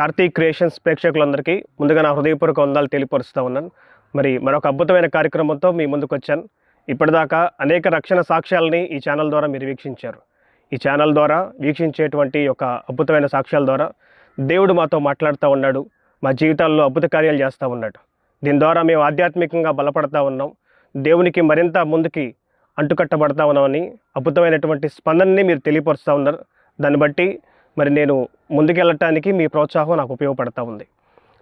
Karthik creations ప్రేక్షకులందరికీ ముందుగా నా హృదయపూర్వక వందాలు తెలియపరుస్తూ ఉన్నాను. మరి మరొక అద్భుతమైన కార్యక్రమంతో మీ ముందుకు వచ్చాను ఇప్పటిదాకా అనేక రక్షణ సాక్ష్యాలని ఈ ఛానల్ ద్వారా మీరు వీక్షించారు. ఈ ఛానల్ ద్వారా వీక్షించేటువంటి ఒక అద్భుతమైన సాక్ష్యాల ద్వారా దేవుడు మాతో మాట్లాడుతూ ఉన్నాడు. మా జీవితాల్లో అద్భుత కార్యాలు చేస్తూ ఉన్నాడు. దీని ద్వారా మేము ఆధ్యాత్మికంగా బలపడతా ఉన్నాం. దేవునికి మరింత ముందుకి అంటుకట్టబడతా ఉన్నామని అద్భుతమైనటువంటి స్పందనని మీరు తెలియపరుస్తూ ఉన్నారు. దాన్ని బట్టి మరి నేను ముందుకెళ్ళటానికి మీ ప్రోత్సాహం నాకు ఉపయోగపడతా ఉంది.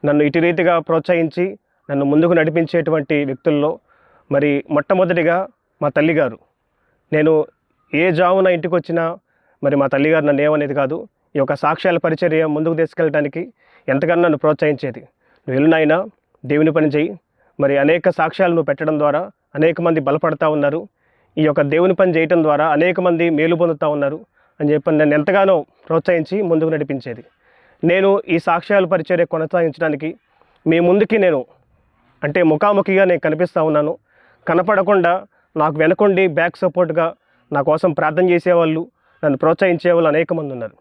నన్ను ఇటు రీతిగా ప్రోత్సహించి నన్ను ముందుకు నడిపించేటువంటి వ్యక్తుల్లో మరి మొట్టమొదటిగా మా తల్లిగారు. నేను ఏ జామున ఇంటికి వచ్చినా మరి మా తల్లిగారు నన్ను ఏమనేది కాదు ఈ యొక్క సాక్ష్యాల పరిచర్య ముందుకు తీసుకెళ్ళడానికి ఎంతగానో నన్ను ప్రోత్సహించేది. నువ్వు వెళ్ళినైనా దేవుని పని చేయి మరి అనేక సాక్ష్యాలు నువ్వు పెట్టడం ద్వారా అనేక మంది బలపడతా ఉన్నారు. ఈ యొక్క దేవుని పని చేయటం ద్వారా అనేక మంది మేలు పొందుతూ ఉన్నారు. అని చెప్పి నన్ను ఎంతగానో ప్రోత్సహించి ముందుకు నడిపించేది. నేను ఈ సాక్ష్యాల పరిచర్య కొనసాగించడానికి మీ ముందుకి నేను అంటే ముఖాముఖిగా నేను కనిపిస్తూ ఉన్నాను. కనపడకుండా నాకు వెనకుండి బ్యాక్ సపోర్ట్గా నా కోసం ప్రార్థన చేసేవాళ్ళు నన్ను ప్రోత్సహించే వాళ్ళు అనేక మంది ఉన్నారు.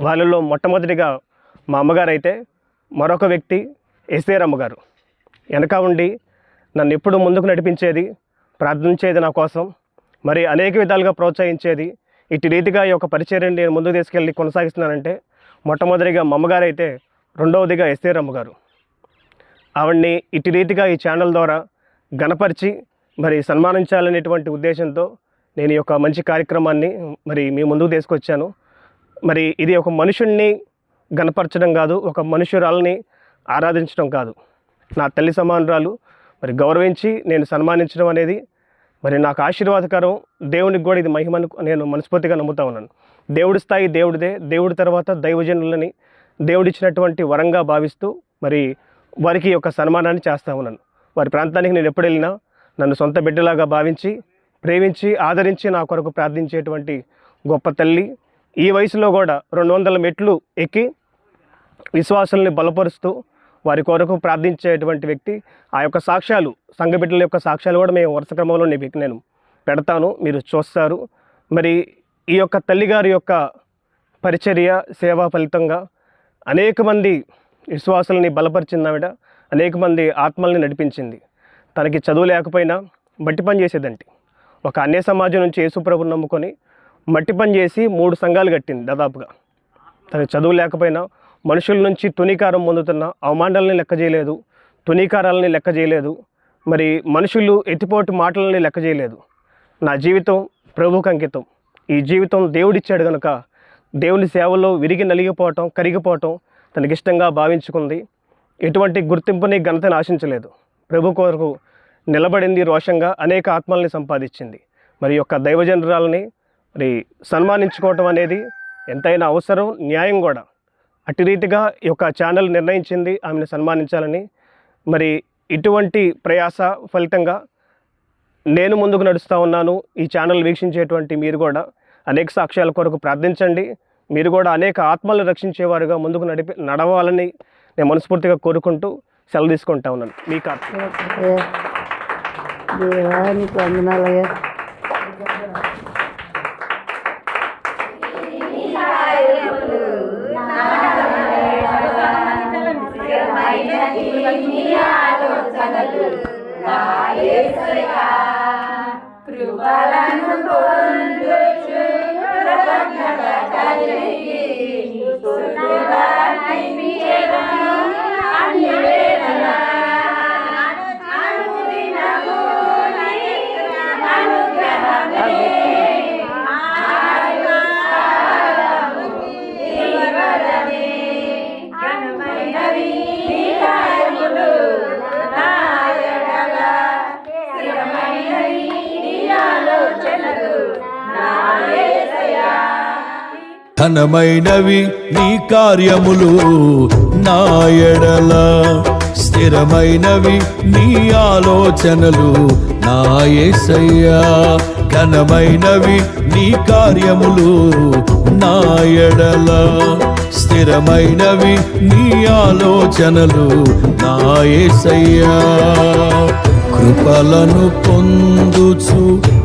వాళ్ళలో మొట్టమొదటిగా మా అమ్మగారు అయితే మరొక వ్యక్తి ఎస్ఏరమ్మ గారు. వెనక ఉండి నన్ను ఎప్పుడు ముందుకు నడిపించేది ప్రార్థించేది నా కోసం మరి అనేక విధాలుగా ప్రోత్సహించేది ఇటు రీతిగా ఈ యొక్క పరిచర్యను నేను ముందుకు తీసుకెళ్ళి కొనసాగిస్తున్నానంటే మొట్టమొదటిగా మా అమ్మగారు అయితే రెండవదిగా ఎస్ఏరమ్మ గారు ఆవిడ్ని ఇటు రీతిగా ఈ ఛానల్ ద్వారా గణపరిచి మరి సన్మానించాలనేటువంటి ఉద్దేశంతో నేను ఈ యొక్క మంచి కార్యక్రమాన్ని మరి మీ ముందుకు తీసుకొచ్చాను. మరి ఇది ఒక మనుషుణ్ణి గణపరచడం కాదు ఒక మనుషురాలని ఆరాధించడం కాదు. నా తల్లి సమానురాలు మరి గౌరవించి నేను సన్మానించడం అనేది మరి నాకు ఆశీర్వాదకరం దేవునికి కూడా ఇది మహిమను నేను మనస్ఫూర్తిగా నమ్ముతా ఉన్నాను. దేవుడి స్థాయి దేవుడిదే. దేవుడి తర్వాత దైవజనులని దేవుడిచ్చినటువంటి వరంగా భావిస్తూ మరి వారికి యొక్క సన్మానాన్ని చేస్తూ ఉన్నాను. వారి ప్రాంతానికి నేను ఎప్పుడు వెళ్ళినా నన్ను సొంత బిడ్డలాగా భావించి ప్రేమించి ఆదరించి నా కొరకు ప్రార్థించేటువంటి గొప్ప తల్లి ఈ వయసులో కూడా రెండు వందల మెట్లు ఎక్కి విశ్వాసుల్ని బలపరుస్తూ వారి కొరకు ప్రార్థించేటువంటి వ్యక్తి ఆ యొక్క సాక్ష్యాలు సంఘ బిడ్డల యొక్క సాక్ష్యాలు కూడా మేము వరుస క్రమంలో నీ- నేను పెడతాను మీరు చూస్తారు. మరి ఈ యొక్క తల్లిగారి యొక్క పరిచర్య సేవా ఫలితంగా అనేక మంది విశ్వాసుల్ని బలపరిచింది ఆవిడ అనేక మంది ఆత్మల్ని నడిపించింది. తనకి చదువు లేకపోయినా మట్టి పని చేసేదంటే. ఒక అన్య సమాజం నుంచి యేసుప్రభుని నమ్ముకొని మట్టి పని చేసి మూడు సంఘాలు కట్టింది దాదాపుగా. తనకి చదువు లేకపోయినా మనుషుల నుంచి తునీకారం పొందుతున్న అవమానాలని లెక్క చేయలేదు. తునీకారాలని లెక్క చేయలేదు. మరి మనుషులు ఎత్తిపోటు మాటలని లెక్క చేయలేదు. నా జీవితం ప్రభుకు అంకితం. ఈ జీవితం దేవుడిచ్చాడు కనుక దేవుని సేవలో విరిగి నలిగిపోవటం కరిగిపోవటం తనకిష్టంగా భావించుకుంది. ఎటువంటి గుర్తింపుని ఘనతను ఆశించలేదు ప్రభు కొరకు నిలబడింది రోషంగా అనేక ఆత్మల్ని సంపాదించింది. మరి యొక్క దైవజనరాలని మరి సన్మానించుకోవటం అనేది ఎంతైనా అవసరం న్యాయం కూడా. అటు రీతిగా ఈ యొక్క ఛానల్ నిర్ణయించింది ఆమెను సన్మానించాలని. మరి ఇటువంటి ప్రయాస ఫలితంగా నేను ముందుకు నడుస్తూ ఉన్నాను. ఈ ఛానల్ వీక్షించేటువంటి మీరు కూడా అనేక సాక్ష్యాల కొరకు ప్రార్థించండి. మీరు కూడా అనేక ఆత్మలను రక్షించేవారుగా ముందుకు నడిపి నడవాలని నేను మనస్ఫూర్తిగా కోరుకుంటూ సెలవు తీసుకుంటా ఉన్నాను. మీ కార్తీక్. అయ్యా దేవా ఘనమైనవి నీ కార్యములు నా ఎడల. స్థిరమైనవి నీ ఆలోచనలు నా ఏసయ్యా. ఘనమైనవి నీ కార్యములు నా ఎడల. స్థిరమైనవి నీ ఆలోచనలు నా ఏసయ్యా. కృపలను పొందుచు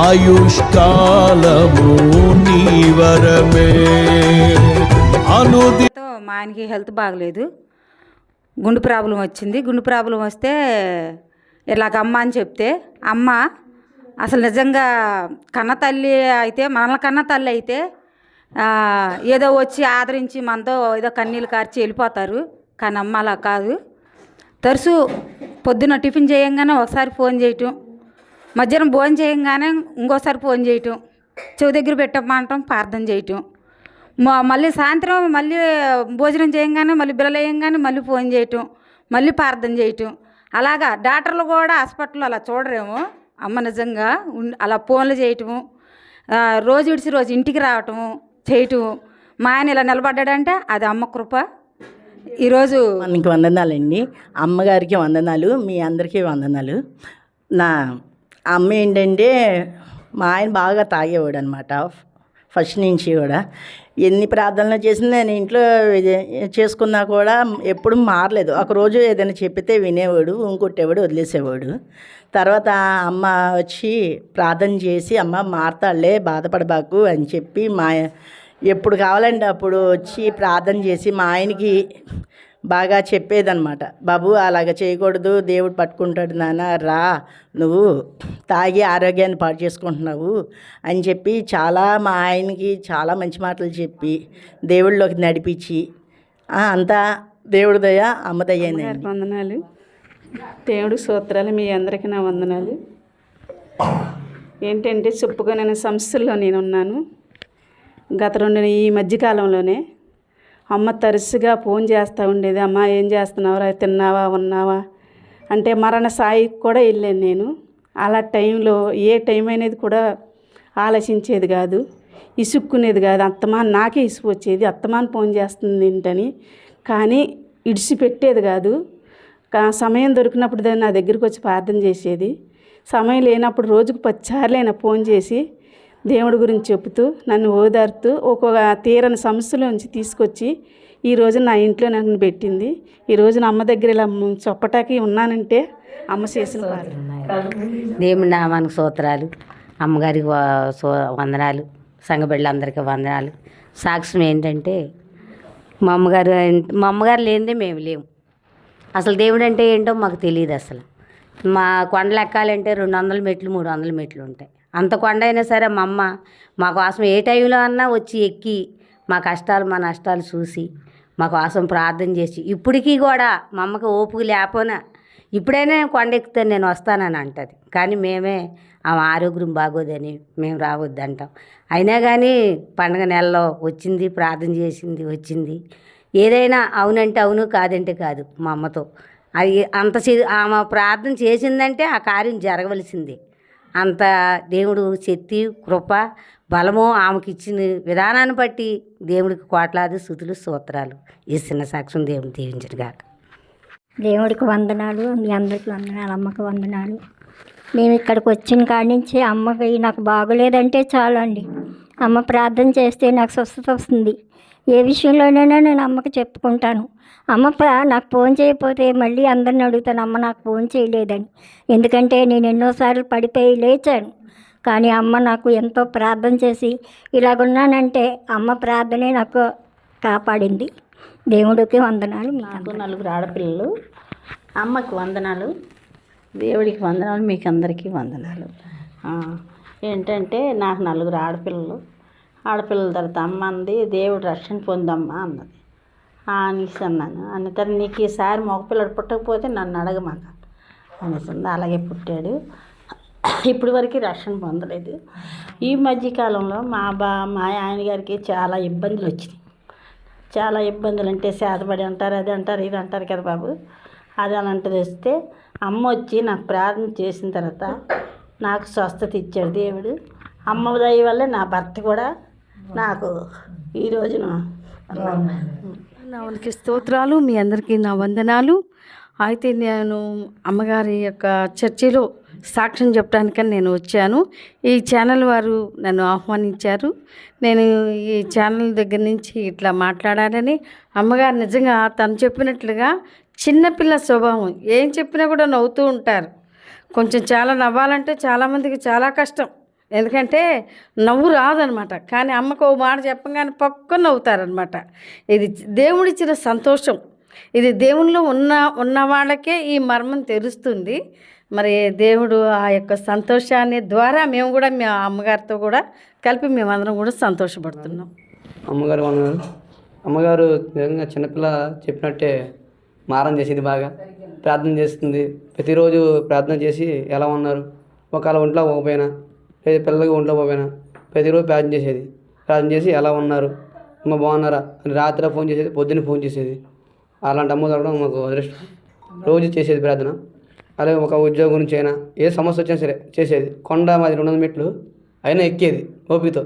ఆయుష్కాలము నీ వరమే. అనుది మా ఆయనకి హెల్త్ బాగలేదు. గుండు ప్రాబ్లం వచ్చింది. గుండు ప్రాబ్లం వస్తే ఇలాగ అమ్మ అని చెప్తే అమ్మ అసలు నిజంగా కన్న తల్లి అయితే మనల్ని కన్న తల్లి అయితే ఏదో వచ్చి ఆదరించి మనతో ఏదో కన్నీళ్ళు కార్చి వెళ్ళిపోతారు. కానీ అమ్మ అలా కాదు. తరచు పొద్దున టిఫిన్ చేయంగానే ఒకసారి ఫోన్ చేయటం. మధ్యాహ్నం భోజనం చేయంగానే ఇంకోసారి ఫోన్ చేయటం చెవి దగ్గర పెట్టమంటాం ప్రార్థన చేయటం. మళ్ళీ సాయంత్రం మళ్ళీ భోజనం చేయంగానే మళ్ళీ బిల్లలు మళ్ళీ ఫోన్ చేయటం మళ్ళీ ప్రార్థన చేయటం. అలాగా డాక్టర్లు కూడా హాస్పిటల్లో అలా చూడరేమో. అమ్మ నిజంగా అలా ఫోన్లు చేయటము రోజు విడిచి రోజు ఇంటికి రావటము చేయటము మా ఆయన ఇలా నిలబడ్డాడంటే అది అమ్మ కృప. ఈరోజు మనకి వందనాలండి. అమ్మగారికి వందనాలు మీ అందరికీ వందనాలు. నా అమ్మ ఏంటంటే మా ఆయన బాగా తాగేవాడు అనమాట ఫస్ట్ నుంచి కూడా. ఎన్ని ప్రార్థనలు చేసినా నేను ఇంట్లో చేసుకున్నా కూడా ఎప్పుడు మారలేదు. ఒక రోజు ఏదైనా చెప్పితే వినేవాడు ఇంకొట్టేవాడు వదిలేసేవాడు. తర్వాత అమ్మ వచ్చి ప్రార్థన చేసి అమ్మ మారతాడులే బాధపడబాకు అని చెప్పి మా ఎప్పుడు కావాలంటే అప్పుడు వచ్చి ప్రార్థన చేసి మా ఆయనకి బాగా చెప్పేదన్నమాట. బాబు అలాగ చేయకూడదు. దేవుడు పట్టుకుంటాడు నాన్న. రా. నువ్వు తాగి ఆరోగ్యాన్ని పాడు చేసుకుంటున్నావు అని చెప్పి చాలా మా ఆయనకి చాలా మంచి మాటలు చెప్పి దేవుళ్ళలోకి నడిపించి అంతా దేవుడి దయ అమ్మ వందనాలు. దేవుడు సూత్రాలు మీ అందరికీ నా వందనాలు. ఏంటంటే చెప్పుకోనైన సంస్థల్లో నేనున్నాను. గత రెండు ఈ మధ్యకాలంలోనే అమ్మ తరచుగా ఫోన్ చేస్తూ ఉండేది అమ్మ ఏం చేస్తున్నావురా? తిన్నావా? ఉన్నావా? అంటే మరణ సాయికి కూడా వెళ్ళాను నేను. అలా టైంలో ఏ టైం అనేది కూడా ఆలోచించేది కాదు ఇసుక్కునేది కాదు. అత్తమాన్ నాకే ఇసుకు వచ్చేది. అత్తమాన్ ఫోన్ చేస్తుంది ఏంటని. కానీ ఇడిచిపెట్టేది కాదు. కా- సమయం దొరికినప్పుడు దాన్ని నా దగ్గరికి వచ్చి ప్రార్థన చేసేది. సమయం లేనప్పుడు రోజుకు పదిసార్లు అయినా ఫోన్ చేసి దేవుడి గురించి చెబుతూ నన్ను ఓదారుతూ ఒక్కొక్క తీరని సమస్యలోంచి తీసుకొచ్చి ఈ రోజు నా ఇంట్లో నన్ను పెట్టింది. ఈ రోజు నా అమ్మ దగ్గర ఇలా చొప్పటాకి ఉన్నానంటే అమ్మ చేసిన దేవుని నామానికి సూత్రాలు అమ్మగారికి వందనాలు సంఘ బిడ్డలందరికీ వందనాలు. సాక్ష్యం ఏంటంటే మా అమ్మగారు మా అమ్మగారు లేనిదే మేము లేము. అసలు దేవుడు అంటే ఏంటో మాకు తెలియదు అసలు. మా కొండలు ఎక్కాలంటే రెండు వందల మెట్లు మూడు వందల మెట్లు ఉంటాయి. అంత కొండ అయినా సరే మా అమ్మ మా కోసం ఏ టైంలో అన్నా వచ్చి ఎక్కి మా కష్టాలు మా నష్టాలు చూసి మా కోసం ప్రార్థన చేసి. ఇప్పటికీ కూడా మా అమ్మకి ఓపిక లేకపోయినా ఇప్పుడైనా కొండ ఎక్కుతాను నేను వస్తానని అంటది. కానీ మేమే ఆమె ఆరోగ్యం బాగోదని మేము రావద్దంటాం అయినా కానీ పండగ నెలలో వచ్చింది ప్రార్థన చేసింది వచ్చింది. ఏదైనా అవునంటే అవును కాదంటే కాదు మా అమ్మతో. అది అంత ఆమె ప్రార్థన చేసిందంటే ఆ కార్యం జరగవలసిందే. అంత దేవుడు శక్తి కృప బలము ఆమెకి ఇచ్చిన విధానాన్ని బట్టి దేవుడికి కోట్లాది శృతులు సూత్రాలు ఈ చిన్న సాక్ష్యం దేవుని దీవించడుగాక దేవుడికి వందనాలు మీ అందరికి వందనాలు అమ్మకి వందనాలు. మేము ఇక్కడికి వచ్చిన కాడి నుంచి అమ్మకి నాకు బాగోలేదంటే చాలు అండి అమ్మ ప్రార్థన చేస్తే నాకు స్వస్థత వస్తుంది. ఏ విషయంలోనైనా నేను అమ్మకి చెప్పుకుంటాను. అమ్మ ప్రా- నాకు ఫోన్ చేయకపోతే మళ్ళీ అందరిని అడుగుతాను అమ్మ నాకు ఫోన్ చేయలేదని. ఎందుకంటే నేను ఎన్నోసార్లు పడిపోయి లేచాను. కానీ అమ్మ నాకు ఎంతో ప్రార్థన చేసి ఇలాగున్నానంటే అమ్మ ప్రార్థనే నాకు కాపాడింది. దేవుడికి వందనాలు మీ నాకు నలుగురు ఆడపిల్లలు. అమ్మకి వందనాలు దేవుడికి వందనాలు మీకు అందరికీ వందనాలు. ఏంటంటే నాకు నలుగురు ఆడపిల్లలు. ఆడపిల్లల తర్వాత అమ్మ అంది దేవుడు రక్షణ పొందమ్మా అన్నది. అనేసి అన్నాను అన్న నీకు ఈసారి మగపిల్లడు పుట్టకపోతే నన్ను అడగమాక అనేసింది అలాగే పుట్టాడు. ఇప్పటి వరకు రక్షణ పొందలేదు. ఈ మధ్యకాలంలో మా బా మా ఆయన గారికి చాలా ఇబ్బందులు వచ్చినాయి. చాలా ఇబ్బందులు అంటే సేదపడి అంటారు అది అంటారు ఇది అంటారు కదా బాబు. అది అలాంటిది వస్తే అమ్మ వచ్చి నాకు ప్రార్థన చేసిన తర్వాత నాకు స్వస్థత ఇచ్చాడు దేవుడు. అమ్మ దయ వల్లే నా భర్త కూడా నాకు ఈ రోజున నావలకి స్తోత్రాలు మీ అందరికీ నా వందనాలు. అయితే నేను అమ్మగారి యొక్క చర్చిలో సాక్ష్యం చెప్పడానికని నేను వచ్చాను. ఈ ఛానల్ వారు నన్ను ఆహ్వానించారు. నేను ఈ ఛానల్ దగ్గర నుంచి ఇట్లా మాట్లాడాలని అమ్మగారు నిజంగా తను చెప్పినట్లుగా చిన్నపిల్ల స్వభావం. ఏం చెప్పినా కూడా నవ్వుతూ ఉంటారు. కొంచెం చాలా నవ్వాలంటే చాలామందికి చాలా కష్టం. ఎందుకంటే నవ్వు రాదనమాట. కానీ అమ్మకు ఓ మాట చెప్పగానే పక్క నవ్వుతారనమాట. ఇది దేవుడిచ్చిన సంతోషం. ఇది దేవునిలో ఉన్న ఉన్న వాళ్ళకే ఈ మర్మం తెలుస్తుంది. మరి దేవుడు ఆ యొక్క సంతోషాన్ని ద్వారా మేము కూడా మేము అమ్మగారితో కూడా కలిపి మేమందరం కూడా సంతోషపడుతున్నాం. అమ్మగారు వందనాలు అమ్మగారు నిజంగా చిన్నపిల్ల చెప్పినట్టే మారం చేసేది బాగా. ప్రార్థన చేస్తుంది. ప్రతిరోజు ప్రార్థన చేసి ఎలా ఉన్నారు? ఒకవేళ ఒంట్లో పోకపోయినా లేదా పిల్లలకి ఒంట్లో పోకపోయినా ప్రతిరోజు ప్రార్థన చేసేది. ప్రార్థన చేసి ఎలా ఉన్నారు? అమ్మ బాగున్నారా? అని రాత్రి ఫోన్ చేసేది పొద్దున్న ఫోన్ చేసేది. అలాంటి అమ్మ దొరకడం మాకు అదృష్టం. రోజు చేసేది ప్రార్థన. అలాగే ఒక ఉద్యోగం గురించి అయినా ఏ సమస్య వచ్చినా సరే చేసేది. కొండ మాది రెండు వందల మెట్లు అయినా ఎక్కేది ఓపికతో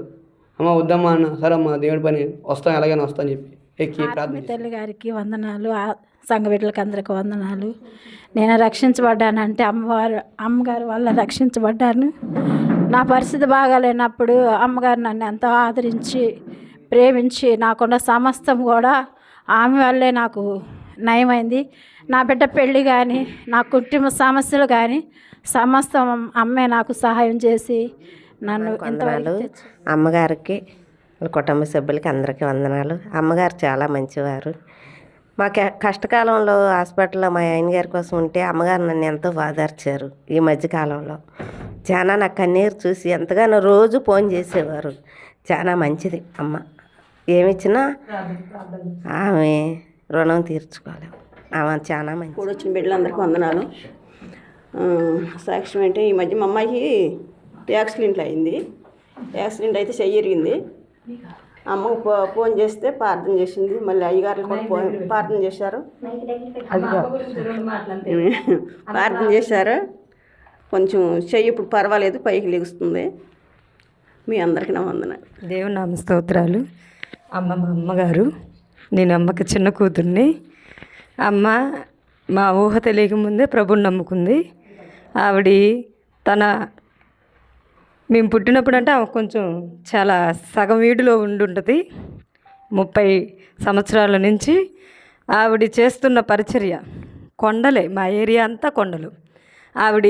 అమ్మ వద్దమ్మా అన్న సరే అమ్మా దేవుడి పని వస్తాం ఎలాగైనా వస్తా అని చెప్పి ఎక్కి ప్రార్థన. తల్లి గారికి వందనాలు సంఘ బిడ్డలకి అందరికి వందనాలు. నేను రక్షించబడ్డానంటే అమ్మవారు అమ్మగారి వల్ల రక్షించబడ్డాను. నా పరిస్థితి బాగాలేనప్పుడు అమ్మగారు నన్ను ఎంతో ఆదరించి ప్రేమించి నాకున్న సమస్తం కూడా ఆమె వల్లే నాకు నయమైంది. నా బిడ్డ పెళ్ళి కానీ నా కుటుంబ సమస్యలు కానీ సమస్తం అమ్మే నాకు సహాయం చేసి నన్ను వందనాలు. అమ్మగారికి వాళ్ళ కుటుంబ సభ్యులకి అందరికీ వందనాలు. అమ్మగారు చాలా మంచివారు. మా కష్టకాలంలో హాస్పిటల్లో మా ఆయన గారి కోసం ఉంటే అమ్మగారు నన్ను ఎంతో బాధార్చారు ఈ మధ్యకాలంలో. చాలా నా కన్నీరు చూసి ఎంతగానో రోజు ఫోన్ చేసేవారు. చాలా మంచిది అమ్మ. ఏమిచ్చినా ఆమె రుణం తీర్చుకోలేము ఆమె చాలా మంచిది. కూడా వచ్చిన బిడ్డలందరికీ వందనాలు. ఆ, సాక్ష్యం అంటే ఈ మధ్య మా అమ్మాయికి యాక్సిడెంట్ అయింది. యాక్సిడెంట్ అయితే చెయ్యి ఇరిగింది అమ్మకు ఫో- ఫోన్ చేస్తే ప్రార్థన చేసింది. మళ్ళీ అయ్యగారులు కూడా ఫోన్ ప్రార్థన చేశారు. ప్రార్థన చేశారు. కొంచెం చెయ్యి ఇప్పుడు పర్వాలేదు పైకి లెగుస్తుంది. మీ అందరికీ నా వందన. దేవుని నామ స్తోత్రాలు. అమ్మ మా అమ్మగారు నేను అమ్మకి చిన్న కూతుర్ని. అమ్మ మా ఊహ తెలియకముందే ప్రభుని నమ్ముకుంది. ఆవిడ తన మేము పుట్టినప్పుడు అంటే ఆమె కొంచెం చాలా సగం వీడిలో ఉండుంటుంది. ముప్పై సంవత్సరాల నుంచి ఆవిడ చేస్తున్న పరిచర్య కొండలే మా ఏరియా అంతా కొండలు. ఆవిడ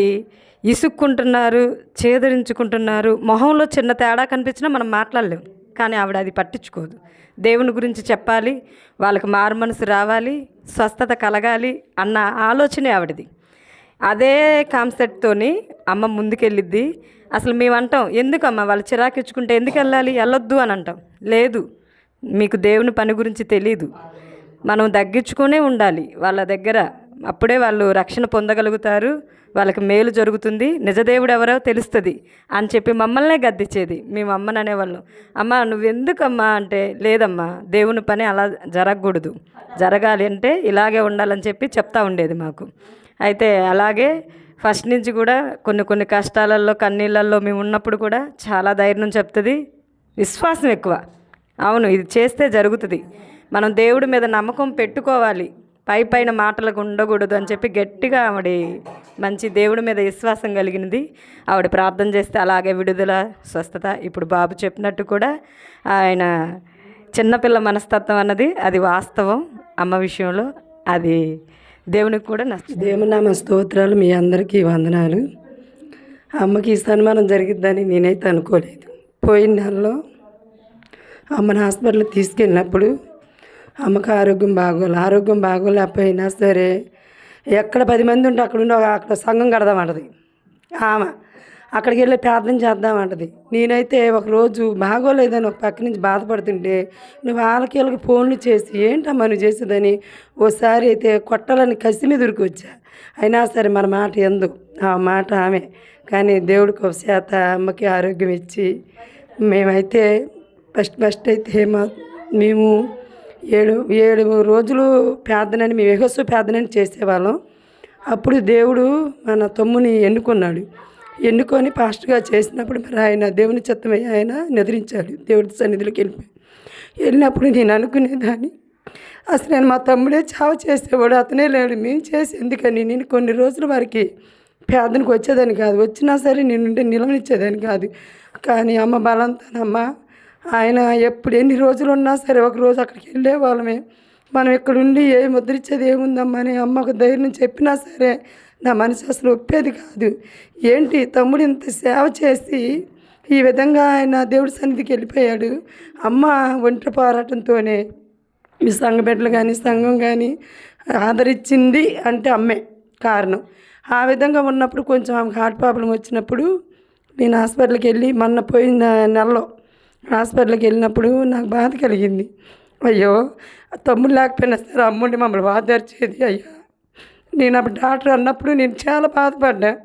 ఇసుక్కుంటున్నారు చేదరించుకుంటున్నారు. మొహంలో చిన్న తేడా కనిపించినా మనం మాట్లాడలేం. కానీ ఆవిడ అది పట్టించుకోదు. దేవుని గురించి చెప్పాలి వాళ్ళకి మారు మనసు రావాలి స్వస్థత కలగాలి అన్న ఆలోచనే ఆవిడది. అదే కాన్సెప్ట్తోని అమ్మ ముందుకెళ్ళిద్ది. అసలు మేము అంటాం ఎందుకమ్మా వాళ్ళు చిరాకు ఇచ్చుకుంటే ఎందుకు వెళ్ళాలి? వెళ్ళొద్దు అని అంటాం. లేదు మీకు దేవుని పని గురించి తెలీదు. మనం తగ్గించుకునే ఉండాలి. వాళ్ళ దగ్గర అప్పుడే వాళ్ళు రక్షణ పొందగలుగుతారు. వాళ్ళకి మేలు జరుగుతుంది. నిజదేవుడు ఎవరో తెలుస్తుంది అని చెప్పి మమ్మల్నే గద్దించేది మేము అమ్మని అనేవాళ్ళం అమ్మ నువ్వెందుకమ్మా అంటే లేదమ్మా దేవుని పని అలా జరగకూడదు. జరగాలి అంటే ఇలాగే ఉండాలని చెప్పి చెప్తా ఉండేది మాకు. అయితే అలాగే ఫస్ట్ నుంచి కూడా కొన్ని కొన్ని కష్టాలలో కన్నీళ్ళల్లో మేము ఉన్నప్పుడు కూడా చాలా ధైర్యం చెప్తుంది. విశ్వాసం ఎక్కువ. అవును ఇది చేస్తే జరుగుతుంది. మనం దేవుడి మీద నమ్మకం పెట్టుకోవాలి. పై పైన మాటలకు ఉండకూడదు అని చెప్పి గట్టిగా ఆవిడ మంచి దేవుడి మీద విశ్వాసం కలిగినది. ఆవిడ ప్రార్థన చేస్తే అలాగే విడుదల స్వస్థత. ఇప్పుడు బాబు చెప్పినట్టు కూడా ఆయన చిన్నపిల్ల మనస్తత్వం అన్నది అది వాస్తవం. అమ్మ విషయంలో అది దేవునికి కూడా నచ్చింది దేవునామ స్తోత్రాలు మీ అందరికీ వందనాలు. అమ్మకి ఈ సన్మానం జరిగిద్దని నేనైతే అనుకోలేదు. పోయిన నెలలో అమ్మని హాస్పిటల్ తీసుకెళ్ళినప్పుడు అమ్మకు ఆరోగ్యం బాగోలే ఆరోగ్యం బాగోలేకపోయినా సరే. ఎక్కడ పది మంది ఉంటే అక్కడ ఉన్న అక్కడ సంఘం కడదామంటది. ఆమె అక్కడికి వెళ్ళి ప్రార్థన చేద్దామంటది. నేనైతే ఒకరోజు బాగోలేదని ఒక పక్క నుంచి బాధపడుతుంటే నువ్వు వాళ్ళకి వీళ్ళకి ఫోన్లు చేసి ఏంటమ్మా నువ్వు చేసేదని ఓసారి అయితే కొట్టాలని కసి మీద ఉరికి వచ్చా అయినా సరే మన మాట ఎందు ఆ మాట ఆమె. కానీ దేవుడికి ఒక శాత అమ్మకి ఆరోగ్యం ఇచ్చి మేమైతే ఫస్ట్ ఫస్ట్ అయితే మా మేము ఏడు ఏడు రోజులు ప్రార్థనని మేము యహస్సు ప్రార్థనని చేసేవాళ్ళం. అప్పుడు దేవుడు మన తమ్ముని ఎన్నుకున్నాడు. ఎన్నుకొని ఫాస్ట్గా చేసినప్పుడు మరి ఆయన దేవుని చిత్తమై ఆయన నిద్రించాడు. దేవుడి సన్నిధిలోకి వెళ్ళిపోయి. వెళ్ళినప్పుడు నేను అనుకునేదాన్ని అసలు నేను మా తమ్ముడే చావ చేసేవాడు అతనే లేడు మేము చేసి ఎందుకని? నేను కొన్ని రోజుల వారికి ప్రార్థనకు వచ్చేదాన్ని కాదు. వచ్చినా సరే నేనుంటే నిలవనిచ్చేదాన్ని కాదు. కానీ అమ్మ బలంతానమ్మ ఆయన ఎప్పుడు ఎన్ని రోజులు ఉన్నా సరే ఒక రోజు అక్కడికి వెళ్ళే వాళ్ళమే మనం ఇక్కడుండి ఏ ముద్రించేది ఏముందమ్మా అని అమ్మకు ధైర్యం చెప్పినా సరే నా మనసు అసలు ఒప్పేది కాదు. ఏంటి తమ్ముడు ఇంత సేవ చేసి ఈ విధంగా ఆయన దేవుడి సన్నిధికి వెళ్ళిపోయాడు. అమ్మ ఒంటరి పోరాటంతోనే ఈ సంఘ బిడ్డలు కానీ సంఘం కానీ ఆదరించింది అంటే అమ్మే కారణం. ఆ విధంగా ఉన్నప్పుడు కొంచెం ఆమెకు హార్ట్ ప్రాబ్లం వచ్చినప్పుడు నేను హాస్పిటల్కి వెళ్ళి మొన్న పోయిన నెలలో హాస్పిటల్కి వెళ్ళినప్పుడు నాకు బాధ కలిగింది. అయ్యో తమ్ముడు లేకపోయినా సరే అమ్ముడిని మమ్మల్ని ఆదర్చేది అయ్యా. నేను అప్పుడు డాక్టర్ అన్నప్పుడు నేను చాలా బాధపడ్డా.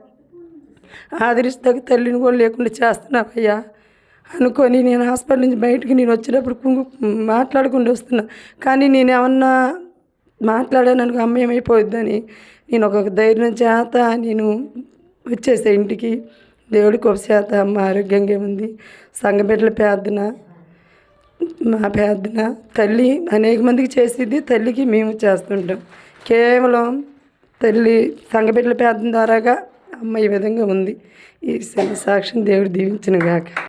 ఆదరిస్తాక తల్లిని కూడా లేకుండా చేస్తున్నావు అయ్యా అనుకొని నేను హాస్పిటల్ నుంచి బయటికి నేను వచ్చినప్పుడు కుంగు మాట్లాడకుండా వస్తున్నా. కానీ నేను ఏమన్నా మాట్లాడాను అనుకో అమ్మ ఏమైపోద్దని నేను ఒక ధైర్యం చేత నేను వచ్చేసా ఇంటికి. దేవుడికి ఒక చేత అమ్మ ఆరోగ్యంగా ఉంది సంగబిడ్డల పేదన ప్రార్థన మా ప్రార్థన. తల్లి అనేక మందికి చేసేది తల్లికి మేము చేస్తుంటాం. కేవలం తల్లి సంగబిడ్డల పేదన ప్రార్థన ద్వారాగా అమ్మ ఈ విధంగా ఉంది. ఈ సాక్ష్యం దేవుడు దీవించిన గాక.